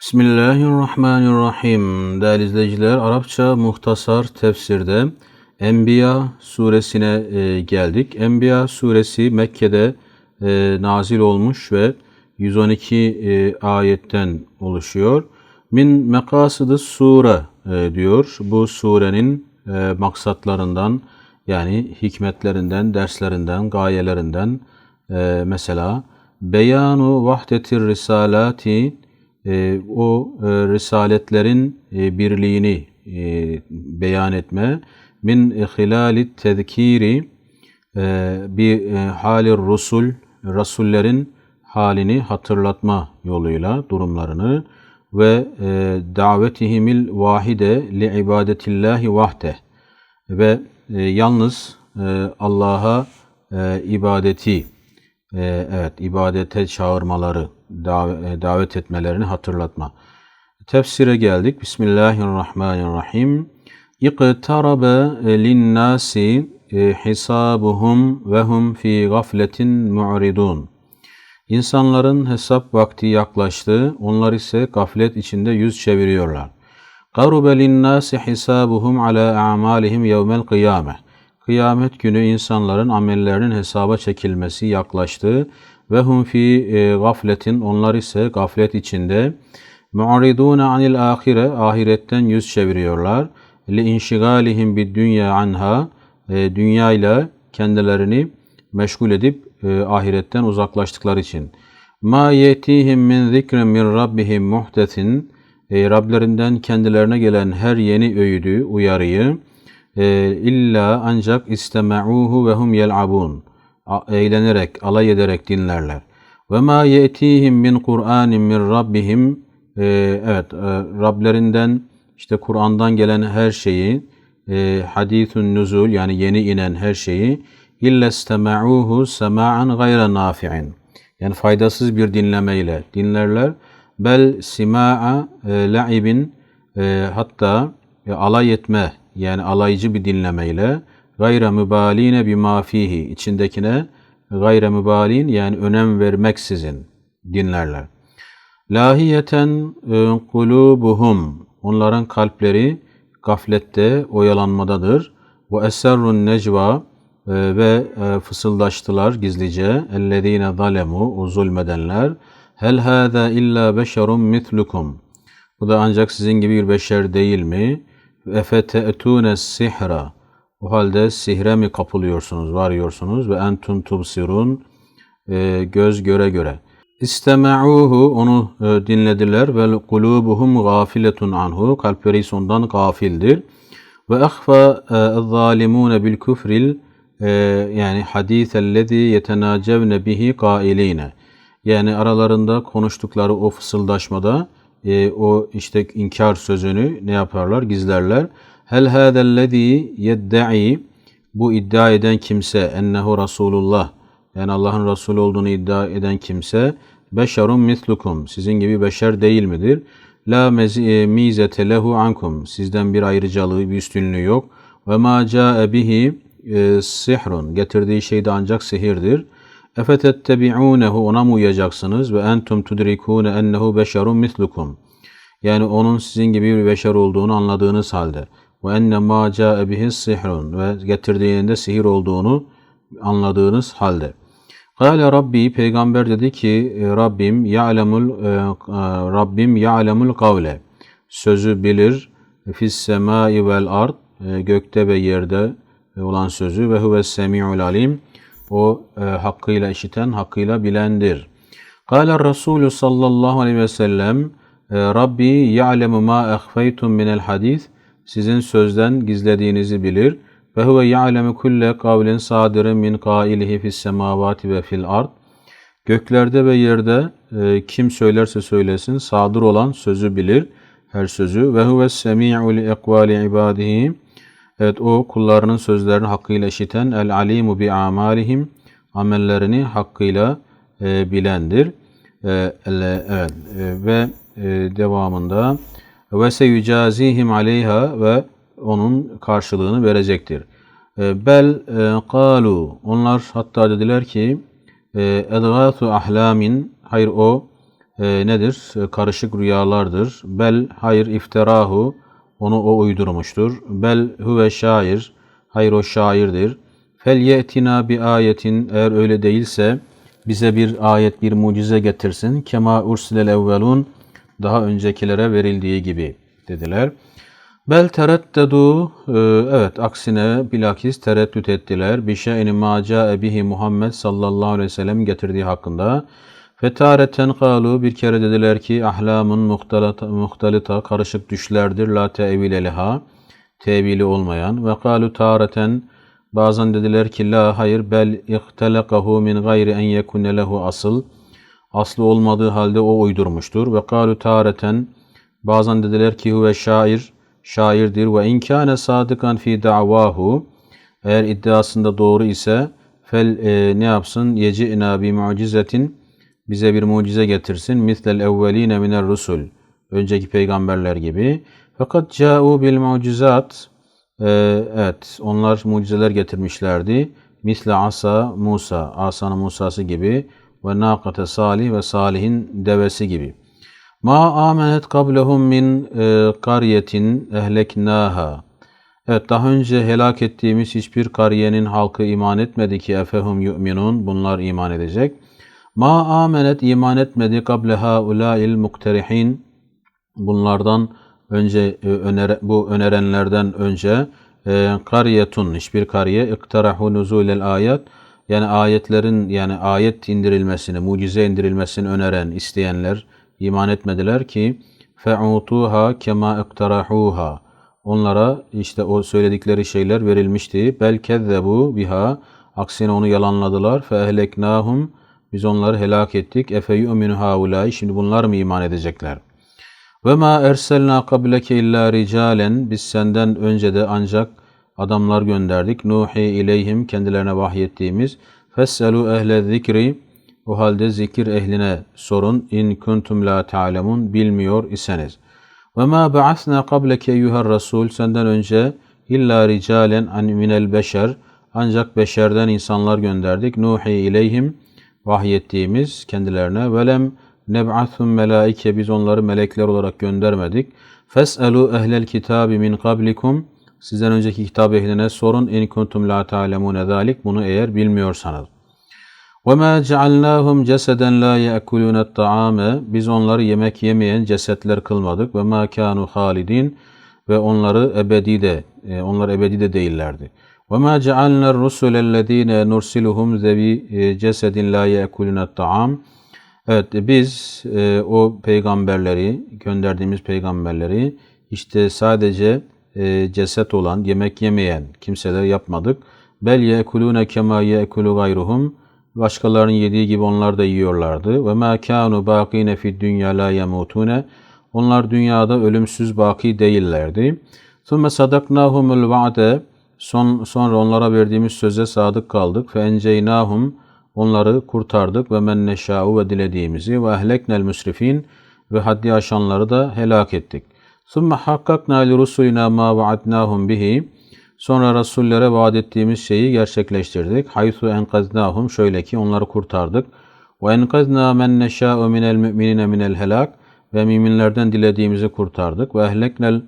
Bismillahirrahmanirrahim. Değerli izleyiciler, Arapça muhtasar tefsirde Enbiya suresine e, geldik. Enbiya suresi Mekke'de e, nazil olmuş ve 112 e, ayetten oluşuyor. Min mekasıdı sure e, diyor. Bu surenin e, maksatlarından yani hikmetlerinden, derslerinden, gayelerinden e, mesela beyanu vahdetir risalati o e, risaletlerin e, birliğini e, beyan etme. Min hilali tezkiri bir hali rusul rasullerin halini hatırlatma yoluyla durumlarını ve davetihimil vahide li ibadetillahi vahde ve yalnız Allah'a ibadeti e, evet ibadete çağırmaları e, davet etmelerini hatırlatma. Tefsire geldik. Bismillahirrahmanirrahim. İqtarabe linnâsi e, hisabuhum ve hum fi gafletin mu'ridun. İnsanların hesap vakti yaklaştı. Onlar ise gaflet içinde yüz çeviriyorlar. Qarube linnâsi hisabuhum ala a'malihim yevmel kıyame. Kıyamet günü insanların amellerinin hesaba çekilmesi yaklaştı. Ve hum fi e, gafletin onlar ise gaflet içinde mu'ridun anil ahire ahiretten yüz çeviriyorlar. Li inşigalihim bid dünya anha e, dünyayla kendilerini meşgul edip e, ahiretten uzaklaştıkları için. Ma yetihim min zikrin min rabbihim muhtesin e, Rablerinden kendilerine gelen her yeni öğüdü, uyarıyı e, illa ancak istema'uhu ve hum yel'abun eğlenerek, alay ederek dinlerler. Ve ma yetihim min Kur'anin min rabbihim e, evet e, Rablerinden işte Kur'an'dan gelen her şeyi e, hadithun nuzul yani yeni inen her şeyi illa istema'uhu sema'an gayra nafi'in yani faydasız bir dinlemeyle dinlerler. Bel sima'a e, la'ibin e, hatta e, alay etme yani alaycı bir dinlemeyle gayre mübaline bima fihi içindekine gayre mübalin yani önem vermeksizin dinlerler. Lahiyeten e, kulubuhum onların kalpleri gaflette oyalanmadadır. Bu eserrun necva e, ve e, fısıldaştılar gizlice ellezine zalemu o zulmedenler hel hâzâ illa beşerun mitlukum bu da ancak sizin gibi bir beşer değil mi? Efete'tûne sihra o halde sihre mi kapılıyorsunuz, varıyorsunuz ve entum tubsirun e, göz göre göre. İstema'uhu onu e, dinlediler ve kulubuhum gafiletun anhu kalpleri sondan gafildir. Ve ahfa zalimune bil küfril e, yani hadisellezi yetenacevne bihi kailine. Yani aralarında konuştukları o fısıldaşmada e, o işte inkar sözünü ne yaparlar? Gizlerler. Hel hâzellezî yedda'i bu iddia eden kimse ennehu Resulullah yani Allah'ın Resulü olduğunu iddia eden kimse beşerun mislukum sizin gibi beşer değil midir? La e, mizete lehu ankum sizden bir ayrıcalığı bir üstünlüğü yok. Ve ma ca'e bihi e, sihrun getirdiği şey de ancak sihirdir. Efetettebi'unehu ona mı uyacaksınız ve entum tudrikune ennehu beşerun mislukum. Yani onun sizin gibi bir beşer olduğunu anladığınız halde. Ve enne ma ca'e bihi sihrun ve getirdiğinde sihir olduğunu anladığınız halde. Kale Rabbi peygamber dedi ki e, Rabbim ya'lemul e, e, Rabbim ya'lemul kavle. Sözü bilir fis semai vel ard gökte ve yerde olan sözü ve huves semiul alim. O hakkıyla işiten, hakkıyla bilendir. Kale Resulü sallallahu aleyhi ve sellem Rabbi ya'lemu ma ehfeytum minel hadis sizin sözden gizlediğinizi bilir. Ve huve ya'lemu kulle kavlin sadirin min kailihi fis semavati ve fil ard. Göklerde ve yerde e, kim söylerse söylesin sadır olan sözü bilir. Her sözü. Ve huve semi'u li ekvali ibadihi. Evet o kullarının sözlerini hakkıyla işiten el alimu bi amalihim amellerini hakkıyla e, bilendir. E, evet e, ve e, devamında ve seyucazihim aleyha ve onun karşılığını verecektir. E, bel kalu e, onlar hatta dediler ki e, edgâtu ahlamin hayır o e, nedir? E, karışık rüyalardır. Bel hayır iftirahu onu o uydurmuştur. Bel huve şair hayır o şairdir. Fel ye'tina bi ayetin eğer öyle değilse bize bir ayet bir mucize getirsin. Kema ursilel evvelun daha öncekilere verildiği gibi dediler. Bel tereddedu evet aksine bilakis tereddüt ettiler. Bir şeyin ma ca'e bihi Muhammed sallallahu aleyhi ve sellem getirdiği hakkında. Fetareten kalu bir kere dediler ki ahlamun muhtalita, karışık düşlerdir la tevil eleha tevili olmayan. Ve kalu tareten bazen dediler ki la hayır bel ihtelakahu min gayri en yekune lehu asıl. Aslı olmadığı halde o uydurmuştur. Ve kalu tareten bazen dediler ki huve şair şairdir. Ve inkâne sadıkan fi da'vahu eğer iddiasında doğru ise fel e, ne yapsın? Yeci'na bi mucizetin bize bir mucize getirsin. Mislel evveline minel rusul. Önceki peygamberler gibi. Fakat ca'u bil mucizat. E, evet onlar mucizeler getirmişlerdi. Misle asa Musa. Asanın Musa'sı gibi. Ve nakate salih ve salihin devesi gibi. Ma amenet kablehum min e, kariyetin ehleknaha. Evet daha önce helak ettiğimiz hiçbir kariyenin halkı iman etmedi ki efehum yu'minun. Bunlar iman edecek. Ma amenet iman etmedi kable haulail mukterihin. Bunlardan önce e, önere, bu önerenlerden önce e, kariyetun hiçbir kariye iktarahu nuzulel ayet yani ayetlerin yani ayet indirilmesini, mucize indirilmesini öneren isteyenler iman etmediler ki fe'utuha kema iktarahuha. Onlara işte o söyledikleri şeyler verilmişti. Bel kezzebu biha. Aksine onu yalanladılar. Fe ehleknahum. Biz onları helak ettik. Efe yu'minu haulâi. Şimdi bunlar mı iman edecekler? Ve ma erselna kableke illa ricalen. Biz senden önce de ancak adamlar gönderdik. Nuhi ileyhim kendilerine vahyettiğimiz. Fesselu ehle zikri o halde zikir ehline sorun in kuntum la ta'lemun bilmiyor iseniz. Ve ma ba'asna qableke eyyuhar rasul senden önce illa ricalen an minel beşer ancak beşerden insanlar gönderdik. Nuhi ileyhim vahyettiğimiz kendilerine velem neb'athum melaike biz onları melekler olarak göndermedik. Fes'elu ehlel kitabi min kablikum sizden önceki kitap ehline sorun in kuntum la ta'lemun zalik bunu eğer bilmiyorsanız. Ve ma cealnahum ceseden la yekulun taame biz onları yemek yemeyen cesetler kılmadık ve ma kanu halidin ve onları ebedi de e, onlar ebedi de değillerdi. وَمَا جَعَلْنَا الرُّسُلَ الَّذ۪ينَ نُرْسِلُهُمْ ذَو۪ي جَسَدٍ لَا يَأْكُلُونَ الطَّعَامَ Evet biz e, o peygamberleri, gönderdiğimiz peygamberleri işte sadece e, ceset olan, yemek yemeyen kimseler yapmadık. Bel yekulune kema yekulu gayruhum Başkalarının yediği gibi onlar da yiyorlardı. Ve ma kanu baqine fid dünya la yamutune. Onlar dünyada ölümsüz baki değillerdi. Thumme sadaknahumul va'de. Son, sonra onlara verdiğimiz söze sadık kaldık. Fenceynahum onları kurtardık ve men ve dilediğimizi ve ehleknel müsrifin ve haddi aşanları da helak ettik. Sümme hakkakna li rusulina ma vaadnahum bihi. Sonra rasullere vaat ettiğimiz şeyi gerçekleştirdik. Haysu enkaznahum şöyle ki onları kurtardık. Ve enkazna men neşâ'u minel müminine minel helak ve müminlerden dilediğimizi kurtardık. Ve ehleknel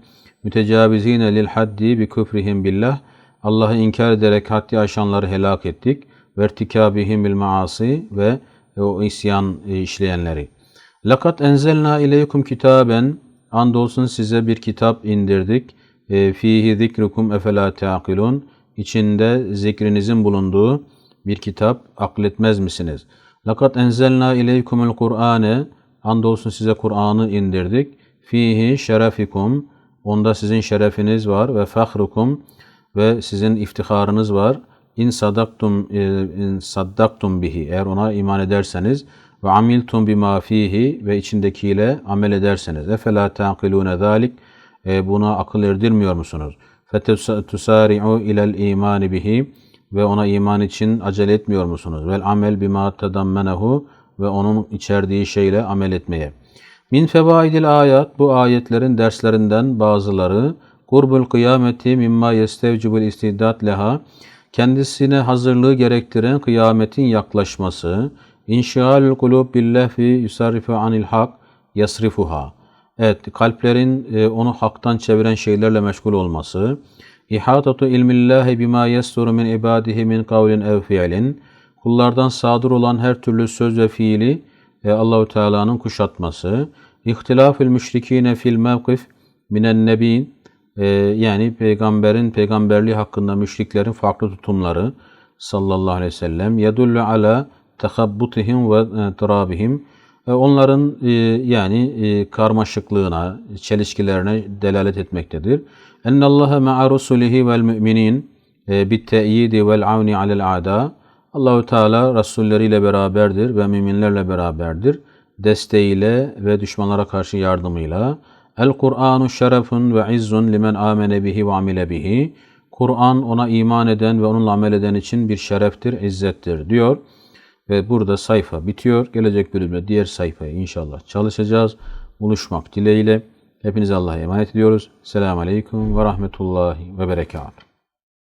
mütecavizine lil haddi bi küfrihim billah Allah'ı inkar ederek haddi aşanları helak ettik. Ve irtikabihim bil maasi ve o isyan işleyenleri. Lakat enzelna ileykum kitaben andolsun size bir kitap indirdik e, fihi zikrukum efela taqilun içinde zikrinizin bulunduğu bir kitap akletmez misiniz? Lakat enzelna ileykumul Kur'ane andolsun size Kur'an'ı indirdik. Fihi şerefikum onda sizin şerefiniz var ve fahrukum ve sizin iftiharınız var. İn sadaktum e, in saddaktum bihi eğer ona iman ederseniz ve amiltum bima fihi ve içindekiyle amel ederseniz. Efela taqilune zalik e, buna akıl erdirmiyor musunuz? Fetusari'u ilel imani bihi ve ona iman için acele etmiyor musunuz? Vel amel bima tadammenehu ve onun içerdiği şeyle amel etmeye. Min fevaidil ayat bu ayetlerin derslerinden bazıları kurbul kıyameti mimma yestevcibul istidat leha kendisine hazırlığı gerektiren kıyametin yaklaşması İnşigalül kulub billahfi yusarrifu anil hak yasrifuha. Evet, kalplerin e, onu haktan çeviren şeylerle meşgul olması. İhatatu ilmillahi bima yesturu min ibadihi min kavlin ev fiilin. Kullardan sadır olan her türlü söz ve fiili e, Allahu Teala'nın kuşatması. İhtilafül müşrikine fil mevkif minen nebi e, yani peygamberin peygamberliği hakkında müşriklerin farklı tutumları sallallahu aleyhi ve sellem yedullu ala tehabbutihim ve e, turabihim e, onların e, yani karmaşıklığına, çelişkilerine delalet etmektedir. Enne Allaha ma'a rusulihi vel müminin bit te'yidi vel avni alel a'da. Allahu Teala rasulleriyle beraberdir ve müminlerle beraberdir. Desteğiyle ve düşmanlara karşı yardımıyla. El Kur'anu şerefun ve izzun limen amene bihi ve amile bihi. Kur'an ona iman eden ve onunla amel eden için bir şereftir, izzettir diyor. Ve burada sayfa bitiyor. Gelecek bölümde diğer sayfayı inşallah çalışacağız. Buluşmak dileğiyle. Hepinize Allah'a emanet ediyoruz. Selamun Aleyküm ve Rahmetullahi ve Berekatuhu.